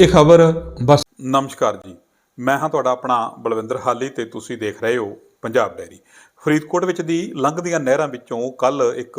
ਇਹ ਖਬਰ ਬਸ ਨਮਸਕਾਰ ਜੀ। ਮੈਂ ਹਾਂ ਤੁਹਾਡਾ ਆਪਣਾ ਬਲਵਿੰਦਰ ਹਾਲੀ ਤੇ ਤੁਸੀਂ ਦੇਖ ਰਹੇ ਹੋ ਪੰਜਾਬ ਡੈਰੀ। ਫਰੀਦਕੋਟ ਵਿੱਚ ਦੀ ਲੰਘਦੀਆਂ ਨਹਿਰਾਂ ਵਿੱਚੋਂ ਕੱਲ ਇੱਕ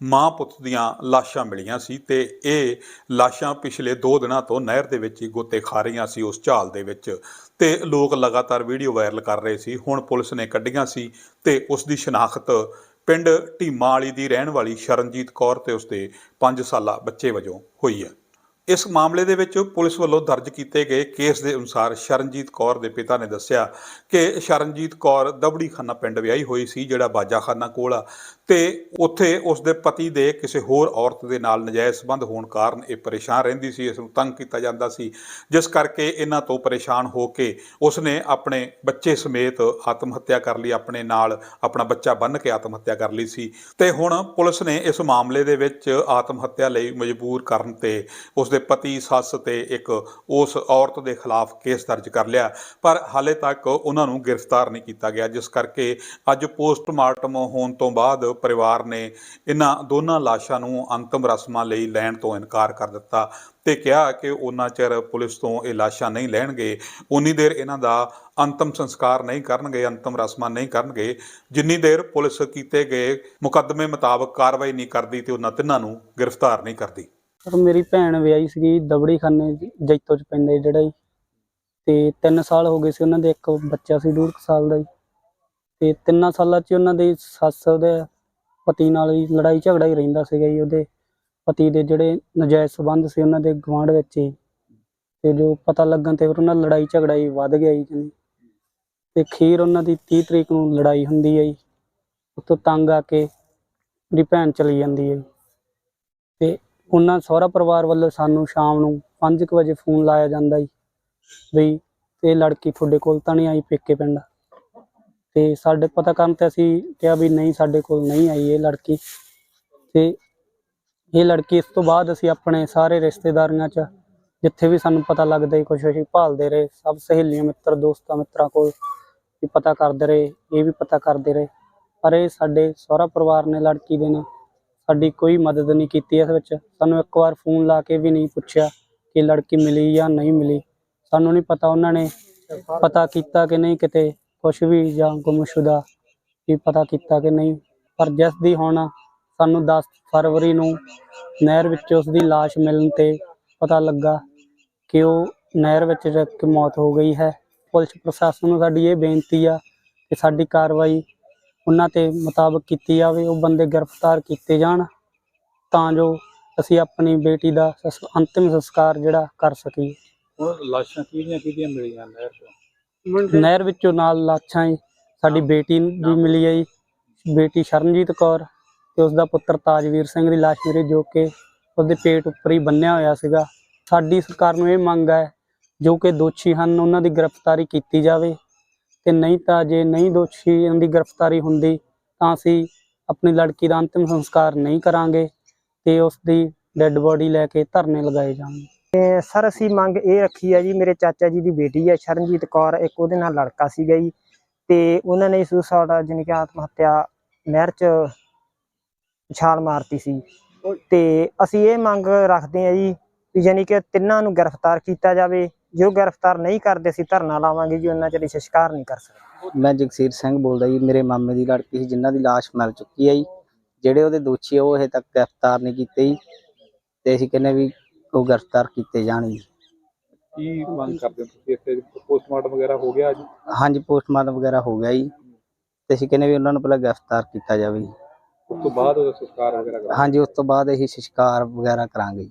ਮਾਂ ਪੁੱਤ ਦੀਆਂ ਲਾਸ਼ਾਂ ਮਿਲੀਆਂ ਸੀ ਤੇ ਇਹ ਲਾਸ਼ਾਂ ਪਿਛਲੇ 2 ਦਿਨਾਂ ਤੋਂ ਨਹਿਰ ਦੇ ਵਿੱਚ ਹੀ ਗੋਤੇ ਖਾ ਰਹੀਆਂ ਸੀ ਉਸ ਝਾਲ ਦੇ ਵਿੱਚ। ਤੇ ਲੋਕ ਲਗਾਤਾਰ ਵੀਡੀਓ ਵਾਇਰਲ ਕਰ ਰਹੇ ਸੀ। ਹੁਣ ਪੁਲਿਸ ਨੇ ਕੱਢੀਆਂ ਸੀ ਤੇ ਉਸ ਦੀ ਸ਼ਨਾਖਤ ਪਿੰਡ ਢੀਮਾ ਵਾਲੀ ਦੀ ਰਹਿਣ ਵਾਲੀ ਸ਼ਰਨਜੀਤ ਕੌਰ ਤੇ ਉਸਦੇ 5 ਸਾਲਾ ਬੱਚੇ ਵਜੋਂ ਹੋਈ ਹੈ। ਇਸ ਮਾਮਲੇ ਦੇ ਵਿੱਚ ਪੁਲਿਸ ਵੱਲੋਂ ਦਰਜ ਕੀਤੇ ਗਏ ਕੇਸ ਦੇ ਅਨੁਸਾਰ ਸ਼ਰਨਜੀਤ ਕੌਰ ਦੇ ਪਿਤਾ ਨੇ ਦੱਸਿਆ ਕਿ ਸ਼ਰਨਜੀਤ ਕੌਰ ਦਬੜੀ ਖਾਨਾ ਪਿੰਡ ਵਿਆਹੀ ਹੋਈ ਸੀ, ਜਿਹੜਾ ਬਾਜਾਖਾਨਾ ਕੋਲ ਆ ਤੇ ਉੱਥੇ ਉਸ ਦੇ ਪਤੀ ਦੇ ਕਿਸੇ ਹੋਰ ਔਰਤ ਦੇ ਨਾਲ ਨਜਾਇਜ਼ ਸੰਬੰਧ ਹੋਣ ਕਾਰਨ ਇਹ ਪਰੇਸ਼ਾਨ ਰਹਿੰਦੀ ਸੀ, ਇਸ ਨੂੰ ਤੰਗ ਕੀਤਾ ਜਾਂਦਾ ਸੀ, ਜਿਸ ਕਰਕੇ ਇਹਨਾਂ ਤੋਂ ਪਰੇਸ਼ਾਨ ਹੋ ਕੇ ਉਸ ਨੇ ਆਪਣੇ ਬੱਚੇ ਸਮੇਤ ਆਤਮ ਹੱਤਿਆ ਕਰ ਲਈ, ਆਪਣੇ ਨਾਲ ਆਪਣਾ ਬੱਚਾ ਬੰਨ੍ਹ ਕੇ ਆਤਮ ਹੱਤਿਆ ਕਰ ਲਈ ਸੀ ਤੇ ਹੁਣ ਪੁਲਿਸ ਨੇ ਇਸ ਮਾਮਲੇ ਦੇ ਵਿੱਚ ਆਤਮ ਹੱਤਿਆ ਲਈ ਮਜਬੂਰ ਕਰਨ ਤੇ ਉਸ ਦੇ ਪਤੀ, ਸੱਸ ਤੇ ਇੱਕ ਉਸ ਔਰਤ ਦੇ ਖਿਲਾਫ ਕੇਸ ਦਰਜ ਕਰ ਲਿਆ। ਪਰ ਹਾਲੇ ਤੱਕ ਉਹਨਾਂ ਨੂੰ ਗ੍ਰਿਫਤਾਰ ਨਹੀਂ ਕੀਤਾ ਗਿਆ, ਜਿਸ ਕਰਕੇ ਅੱਜ ਪੋਸਟਮਾਰਟਮ ਹੋਣ ਤੋਂ ਬਾਅਦ ਪਰਿਵਾਰ ਨੇ ਇਹਨਾਂ ਦੋਨਾਂ ਲਾਸ਼ਾਂ ਨੂੰ ਅੰਤਮ ਰਸਮਾਂ ਲਈ ਲੈਣ ਤੋਂ ਇਨਕਾਰ ਕਰ ਦਿੱਤਾ ਤੇ ਕਿਹਾ ਕਿ ਉਹਨਾਂ ਚਿਰ ਪੁਲਿਸ ਤੋਂ ਇਹ ਲਾਸ਼ਾਂ ਨਹੀਂ ਲੈਣਗੇ। ਉਨੀ ਦੇਰ ਇਹਨਾਂ ਦਾ ਅੰਤਮ ਸੰਸਕਾਰ ਨਹੀਂ ਕਰਨਗੇ, ਅੰਤਮ ਰਸਮਾਂ ਨਹੀਂ ਕਰਨਗੇ। ਜਿੰਨੀ ਦੇਰ ਪੁਲਿਸ ਕੀਤੇ ਗਏ ਮੁਕੱਦਮੇ ਮੁਤਾਬਕ ਕਾਰਵਾਈ ਨਹੀਂ ਕਰਦੀ ਤੇ ਉਹਨਾਂ ਤਿੰਨਾਂ ਨੂੰ ਗ੍ਰਿਫਤਾਰ ਨਹੀਂ ਕਰਦੀ। ਸਰ, ਮੇਰੀ ਭੈਣ ਵਿਆਹੀ ਸੀਗੀ ਦਬੜੀ ਖਾਨੇ ਜੈਤੋ ਚ ਪੈਂਦਾ ਜੀ ਜਿਹੜਾ ਜੀ। ਤੇ 3 ਸਾਲ ਹੋ ਗਏ ਸੀ ਉਹਨਾਂ ਦੇ, ਇੱਕ ਬੱਚਾ ਸੀ ਡੂਢ ਕੁ ਸਾਲ ਦਾ ਜੀ। ਤੇ ਤਿੰਨਾਂ ਸਾਲਾਂ ਚ ਉਹਨਾਂ ਦੀ ਸੱਸ ਉਹਦੇ ਪਤੀ ਨਾਲ ਹੀ ਲੜਾਈ ਝਗੜਾ ਹੀ ਰਹਿੰਦਾ ਸੀਗਾ ਜੀ ਉਹਦੇ। ਪਤੀ ਦੇ ਜਿਹੜੇ ਨਜਾਇਜ਼ ਸਬੰਧ ਸੀ ਉਹਨਾਂ ਦੇ ਗਵਾਂਢ ਵਿੱਚ ਹੀ। ਤੇ ਜੋ ਪਤਾ ਲੱਗਣ ਤੇ ਫਿਰ ਉਹਨਾਂ ਦਾ ਲੜਾਈ ਝਗੜਾ ਹੀ ਵੱਧ ਗਿਆ ਜੀ। ਜਾਣੀ ਤੇ ਖੀਰ ਉਹਨਾਂ ਦੀ 30 ਤਰੀਕ ਨੂੰ ਲੜਾਈ ਹੁੰਦੀ ਹੈ ਜੀ। ਉੱਤੋਂ ਤੰਗ ਆ ਕੇ ਮੇਰੀ ਭੈਣ ਚਲੀ ਜਾਂਦੀ ਹੈ ਜੀ। ਤੇ ਉਹਨਾਂ ਸਹੁਰਾ ਪਰਿਵਾਰ ਵੱਲੋਂ ਸਾਨੂੰ ਸ਼ਾਮ ਨੂੰ 5 ਵਜੇ ਫੋਨ ਲਾਇਆ ਜਾਂਦਾ ਜੀ ਵੀ ਇਹ ਲੜਕੀ ਤੁਹਾਡੇ ਕੋਲ ਤਾਂ ਨਹੀਂ ਆਈ ਪੇਕੇ ਪਿੰਡ? ਤੇ ਸਾਡੇ ਪਤਾ ਕਰਨ ਤੇ ਅਸੀਂ ਕਿਹਾ ਵੀ ਨਹੀਂ, ਸਾਡੇ ਕੋਲ ਨਹੀਂ ਆਈ ਇਹ ਲੜਕੀ। ਤੇ ਇਹ ਲੜਕੀ ਇਸ ਤੋਂ ਬਾਅਦ ਅਸੀਂ ਆਪਣੇ ਸਾਰੇ ਰਿਸ਼ਤੇਦਾਰੀਆਂ 'ਚ, ਜਿੱਥੇ ਵੀ ਸਾਨੂੰ ਪਤਾ ਲੱਗਦਾ ਸੀ ਕੁਛ ਅਸੀਂ ਭਾਲਦੇ ਰਹੇ, ਸਭ ਸਹੇਲੀਆਂ ਮਿੱਤਰ, ਦੋਸਤਾਂ ਮਿੱਤਰਾਂ ਕੋਲ ਵੀ ਪਤਾ ਕਰਦੇ ਰਹੇ, ਇਹ ਵੀ ਪਤਾ ਕਰਦੇ ਰਹੇ। ਪਰ ਇਹ ਸਾਡੇ ਸਹੁਰਾ ਪਰਿਵਾਰ ਨੇ, ਲੜਕੀ ਦੇ ਨੇ ਸਾਡੀ ਕੋਈ ਮਦਦ ਨਹੀਂ ਕੀਤੀ ਇਸ ਵਿੱਚ। ਸਾਨੂੰ ਇੱਕ ਵਾਰ ਫੋਨ ਲਾ ਕੇ ਵੀ ਨਹੀਂ ਪੁੱਛਿਆ ਕਿ ਲੜਕੀ ਮਿਲੀ ਜਾਂ ਨਹੀਂ ਮਿਲੀ। ਸਾਨੂੰ ਨਹੀਂ ਪਤਾ ਉਹਨਾਂ ਨੇ ਪਤਾ ਕੀਤਾ ਕਿ ਨਹੀਂ ਕਿਤੇ, ਕੁਛ ਵੀ ਜਾਂ ਗੁੰਮਸ਼ੁਦਾ ਵੀ ਪਤਾ ਕੀਤਾ ਕਿ ਨਹੀਂ। ਪਰ ਜਿਸ ਦੀ ਹੁਣ ਸਾਨੂੰ 10 ਫਰਵਰੀ ਨੂੰ ਨਹਿਰ ਵਿੱਚ ਉਸ ਦੀ ਲਾਸ਼ ਮਿਲਣ ਤੇ ਪਤਾ ਲੱਗਾ ਕਿ ਉਹ ਨਹਿਰ ਵਿੱਚ ਰੱਖ ਕੇ ਮੌਤ ਹੋ ਗਈ ਹੈ। ਪੁਲਿਸ ਪ੍ਰਸ਼ਾਸਨ ਨੂੰ ਸਾਡੀ ਇਹ ਬੇਨਤੀ ਆ ਕਿ ਸਾਡੀ ਕਾਰਵਾਈ ਉਹਨਾਂ ਤੇ ਮੁਤਾਬਕ ਕੀਤੀ ਜਾਵੇ ਉਹ ਬੰਦੇ ਗ੍ਰਿਫਤਾਰ ਕੀਤੇ ਜਾਣ ਤਾਂ ਜੋ ਅਸੀਂ ਆਪਣੀ ਬੇਟੀ ਦਾ ਸਸ- ਅੰਤਿਮ ਸੰਸਕਾਰ ਜਿਹੜਾ ਕਰ ਸਕੀਏ। ਹੁਣ ਲਾਸ਼ਾਂ ਕਿਹਦੀਆਂ ਕਿਹਦੀਆਂ ਮਿਲੀਆਂ ਨਹਿਰ ਤੋਂ ਨਹਿਰ ਵਿੱਚੋਂ ਨਾਲ ਲਾਸ਼ਾਂ ਜੀ ਸਾਡੀ ਬੇਟੀ ਦੀ ਮਿਲੀ ਹੈ ਜੀ। ਬੇਟੀ ਸ਼ਰਨਜੀਤ ਕੌਰ ਤੇ ਉਸ ਦਾ ਪੁੱਤਰ ਤਾਜਵੀਰ ਸਿੰਘ ਦੀ ਲਾਸ਼ ਮਿਲੀ ਜੋ ਕਿ ਉਹਦੇ ਪੇਟ ਉੱਪਰ ਹੀ ਬੰਨਿਆ ਹੋਇਆ ਸੀਗਾ। ਸਾਡੀ ਸਰਕਾਰ ਨੂੰ ਇਹ ਮੰਗ ਹੈ ਜੋ ਕਿ ਦੋਸ਼ੀ ਹਨ ਉਹਨਾਂ ਦੀ ਗ੍ਰਿਫਤਾਰੀ ਕੀਤੀ ਜਾਵੇ। ਤੇ ਨਹੀਂ ਤਾਂ ਜੇ ਨਹੀਂ ਦੋਸ਼ੀਆਂ ਦੀ ਗ੍ਰਿਫਤਾਰੀ ਹੁੰਦੀ ਤਾਂ ਅਸੀਂ ਆਪਣੀ ਲੜਕੀ ਦਾ ਅੰਤਿਮ ਸੰਸਕਾਰ ਨਹੀਂ ਕਰਾਂਗੇ ਤੇ ਉਸ ਦੀ ਡੈੱਡ ਬੋਡੀ ਲੈ ਕੇ ਧਰਨੇ ਲਗਾਏ ਜਾਣਗੇ। ਤੇ ਸਰ ਅਸੀਂ ਮੰਗ ਇਹ ਰੱਖੀ ਹੈ ਜੀ ਮੇਰੇ ਚਾਚਾ ਜੀ ਦੀ ਬੇਟੀ ਹੈ ਸ਼ਰਨਜੀਤ ਕੌਰ ਇੱਕ ਉਹਦੇ ਨਾਲ ਲੜਕਾ ਸੀਗਾ ਜੀ ਤੇ ਉਹਨਾਂ ਨੇ ਸੁਸਾਈਡ ਜਾਣੀ ਕਿ ਆਤਮ ਹੱਤਿਆ ਨਹਿਰ 'ਚ ਛਾਲ ਮਾਰਤੀ ਸੀ। ਤੇ ਅਸੀਂ ਇਹ ਮੰਗ ਰੱਖਦੇ ਹਾਂ ਜੀ ਵੀ ਜਾਣੀ ਕਿ ਤਿੰਨਾਂ ਨੂੰ ਗ੍ਰਿਫਤਾਰ ਕੀਤਾ ਜਾਵੇ ਜੋ ਗ੍ਰਿਫਤਾਰ ਨਹੀਂ ਕਰਦੇ ਅਸੀਂ ਧਰਨਾ ਲਾਵਾਂਗੇ ਜੀ ਉਹਨਾਂ ਚਿਰ ਸੰਸਕਾਰ ਨਹੀਂ ਕਰ ਸਕਦੇ। ਮੈਂ ਜਗਸੀਰ ਸਿੰਘ ਬੋਲਦਾ ਜੀ ਮੇਰੇ ਮਾਮੇ ਦੀ ਲੜਕੀ ਸੀ ਜਿਨ੍ਹਾਂ ਦੀ ਲਾਸ਼ ਮਿਲ ਚੁੱਕੀ ਹੈ ਜੀ। ਜਿਹੜੇ ਉਹਦੇ ਦੋਸ਼ੀ ਆ ਉਹ ਹਜੇ ਤੱਕ ਗ੍ਰਿਫਤਾਰ ਨਹੀਂ ਕੀਤੇ ਜੀ ਤੇ ਅਸੀਂ ਕਹਿੰਦੇ ਵੀ ਉਹ ਗ੍ਰਿਫਤਾਰ ਕੀਤੇ ਜਾਣ ਜੀ। ਕੀ ਮੰਗ ਕਰਦੇ ਹੋ ਤੁਸੀਂ ਇੱਥੇ? ਪੋਸਟਮਾਰਟਮ ਵਗੈਰਾ ਹੋ ਗਿਆ ਅੱਜ? ਹਾਂਜੀ ਪੋਸਟਮਾਰਟਮ ਵਗੈਰਾ ਹੋ ਗਿਆ ਜੀ ਤੇ ਅਸੀਂ ਕਹਿੰਦੇ ਵੀ ਉਹਨਾਂ ਨੂੰ ਪਹਿਲਾਂ ਗ੍ਰਿਫਤਾਰ ਕੀਤਾ ਜਾਵੇ ਜੀ। ਉਸ ਤੋਂ ਬਾਅਦ ਉਹਦਾ ਸੰਸਕਾਰ ਵਗੈਰਾ ਕਰਾਂਗੇ। ਹਾਂਜੀ ਉਸ ਤੋਂ ਬਾਅਦ ਅਸੀਂ ਸੰਸਕਾਰ ਵਗੈਰਾ ਕਰਾਂਗੇ ਜੀ।